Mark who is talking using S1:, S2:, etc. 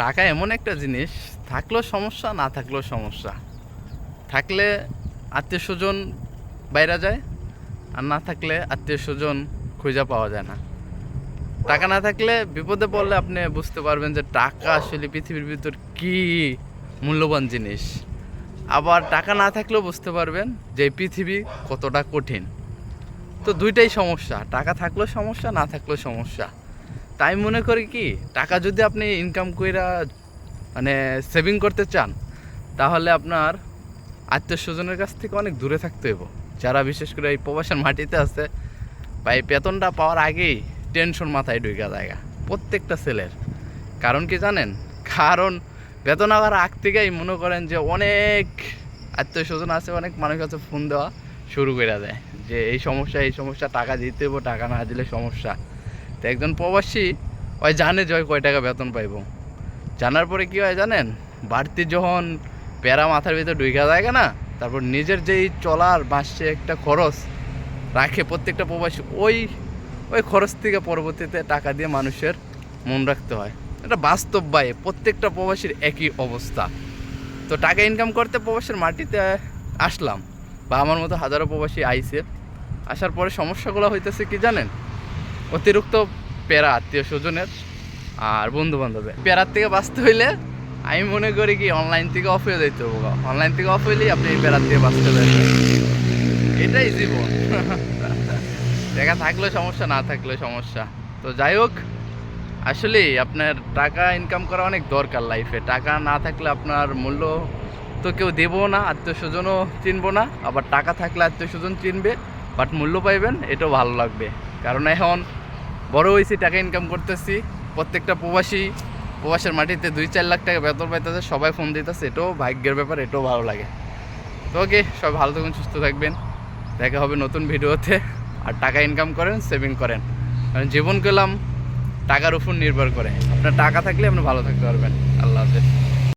S1: টাকা এমন একটা জিনিস, থাকলেও সমস্যা, না থাকলেও সমস্যা। থাকলে আত্মীয় স্বজন বাইরে যায়, আর না থাকলে আত্মীয় স্বজন খুঁজে পাওয়া যায় না। টাকা না থাকলে বিপদে পড়লে আপনি বুঝতে পারবেন যে টাকা আসলে পৃথিবীর ভিতর কি মূল্যবান জিনিস। আবার টাকা না থাকলেও বুঝতে পারবেন যে পৃথিবী কতটা কঠিন। তো দুইটাই সমস্যা, টাকা থাকলেও সমস্যা, না থাকলেও সমস্যা। তাই মনে করি কি, টাকা যদি আপনি ইনকাম কইরা মানে সেভিং করতে চান, তাহলে আপনার আত্মীয় স্বজনের কাছ থেকে অনেক দূরে থাকতে হইব। যারা বিশেষ করে এই প্রবাসের মাটিতে আছে, বা এই বেতনটা পাওয়ার আগেই টেনশন মাথায় ঢুকা জায়গা, প্রত্যেকটা ছেলের। কারণ কি জানেন? কারণ বেতন আবার আগ থেকেই মনে করেন যে অনেক আত্মীয় স্বজন আছে, অনেক মানুষ কাছে ফোন দেওয়া শুরু করে দেয়, যে এই সমস্যা এই সমস্যা, টাকা দিতে হইব, টাকা না দিলে সমস্যা। একজন প্রবাসী, ওই জানে যে কয় টাকা বেতন পাইব। জানার পরে কি হয় জানেন? বাড়তি যখন প্যারা মাথার ভিতরে ঢুকা যায় না, তারপর নিজের যেই চলার মাসে একটা খরচ রাখে প্রত্যেকটা প্রবাসী, ওই ওই খরচ থেকে পরবর্তীতে টাকা দিয়ে মানুষের মন রাখতে হয়। এটা বাস্তব ভাই প্রত্যেকটা প্রবাসীর একই অবস্থা। তো টাকা ইনকাম করতে প্রবাসের মাটিতে আসলাম, বা আমার মতো হাজারো প্রবাসী আইসে আসার পরে সমস্যাগুলো হইতেছে কি জানেন? অতিরিক্ত প্যারা আত্মীয় স্বজনের আর বন্ধু বান্ধবের প্যারার থেকে বাঁচতে হইলে আমি মনে করি কি অনলাইন থেকে অফ হয়ে যাইতে হবে অনলাইন থেকে অফ হইলেই আপনি এই প্যারার থেকে বাঁচতে পারবেন। এটাই জীবন। দেখা থাকলে সমস্যা, না থাকলে সমস্যা। তো যাই হোক আসলেই আপনার টাকা ইনকাম করা অনেক দরকার লাইফে টাকা না থাকলে আপনার মূল্য তো কেউ দেবো না, আত্মীয় স্বজনও চিনবো না। আবার টাকা থাকলে আত্মীয় স্বজন চিনবে বাট মূল্য পাইবেন, এটাও ভালো লাগবে। কারণ এখন বড় হয়েছি, টাকা ইনকাম করতেছি। প্রত্যেকটা প্রবাসী, প্রবাসের মাটিতে দুই চার লাখ টাকা বেতন পাইতেছে, সবাই ফোন দিতেছে, এটাও ভাগ্যের ব্যাপার, এটাও ভালো লাগে। তো ওকে সবাই ভালো থাকুন, সুস্থ থাকবেন। দেখা হবে নতুন ভিডিওতে। আর টাকা ইনকাম করেন সেভিং করেন। কারণ জীবন গেলাম, টাকার উপর নির্ভর করে। আপনার টাকা থাকলে আপনি ভালো থাকতে পারবেন। আল্লাহ